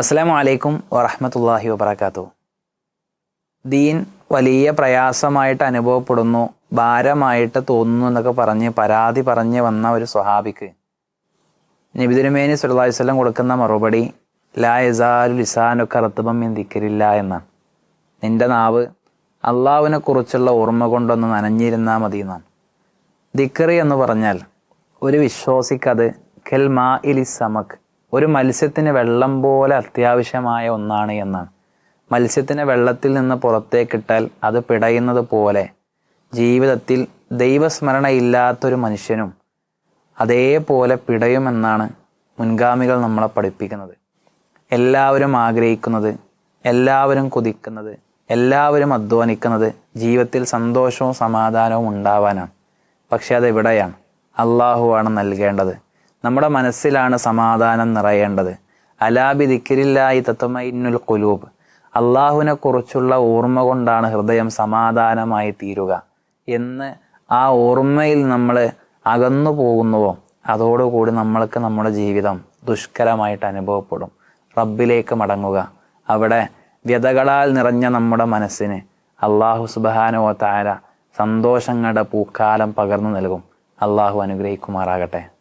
അസ്സാം വലൈക്കും വറഹമത്തല്ലാഹി വബർക്കാത്തു ദീൻ വലിയ പ്രയാസമായിട്ട് അനുഭവപ്പെടുന്നു ഭാരമായിട്ട് തോന്നുന്നു എന്നൊക്കെ പറഞ്ഞ് പരാതി പറഞ്ഞ് വന്ന ഒരു സ്വഹാബിക്ക്. നബിദുരമേനി സുല്ലാഹി സ്വലം കൊടുക്കുന്ന മറുപടി ലാ യസാലു ലിസാനൊക്കെ റത്തുബം എന്തിക്കരില്ല എന്നാണ്. നിന്റെ നാവ് അള്ളാവിനെ കുറിച്ചുള്ള ഓർമ്മ കൊണ്ടൊന്ന് നനഞ്ഞിരുന്നാൽ മതി എന്നാണ് ദിക്കറി എന്ന് പറഞ്ഞാൽ ഒരു വിശ്വാസിക്കത് കെൽ മാ ഇലി സമക് ഒരു മത്സ്യത്തിന് വെള്ളം പോലെ അത്യാവശ്യമായ ഒന്നാണ് എന്നാണ്. മത്സ്യത്തിനെ വെള്ളത്തിൽ നിന്ന് പുറത്തേക്കിട്ടാൽ അത് പിടയുന്നത് പോലെ ജീവിതത്തിൽ ദൈവസ്മരണയില്ലാത്തൊരു മനുഷ്യനും അതേപോലെ പിടയുമെന്നാണ് മുൻഗാമികൾ നമ്മളെ പഠിപ്പിക്കുന്നത്. എല്ലാവരും ആഗ്രഹിക്കുന്നത് എല്ലാവരും കൊതിക്കുന്നത് എല്ലാവരും അധ്വാനിക്കുന്നത് ജീവിതത്തിൽ സന്തോഷവും സമാധാനവും ഉണ്ടാവാനാണ്. പക്ഷെ അതെവിടെയാണ്? അള്ളാഹുവാണ് നൽകേണ്ടത്. നമ്മുടെ മനസ്സിലാണ് സമാധാനം നിറയേണ്ടത്. അലാബി ദിക്കിരില്ലായി തത്വമൈനുൽ കുലൂബ് അള്ളാഹുവിനെ കുറിച്ചുള്ള ഓർമ്മ കൊണ്ടാണ് ഹൃദയം സമാധാനമായി തീരുക. എന്ന് ആ ഓർമ്മയിൽ നമ്മൾ അകന്നു പോകുന്നുവോ അതോടുകൂടി നമ്മൾക്ക് നമ്മുടെ ജീവിതം ദുഷ്കരമായിട്ട് അനുഭവപ്പെടും. റബ്ബിലേക്ക് മടങ്ങുക. അവിടെ വ്യതകളാൽ നിറഞ്ഞ നമ്മുടെ മനസ്സിന് അള്ളാഹു സുബാനോ താര സന്തോഷങ്ങളുടെ പൂക്കാലം പകർന്നു നൽകും. അള്ളാഹു അനുഗ്രഹിക്കുമാറാകട്ടെ.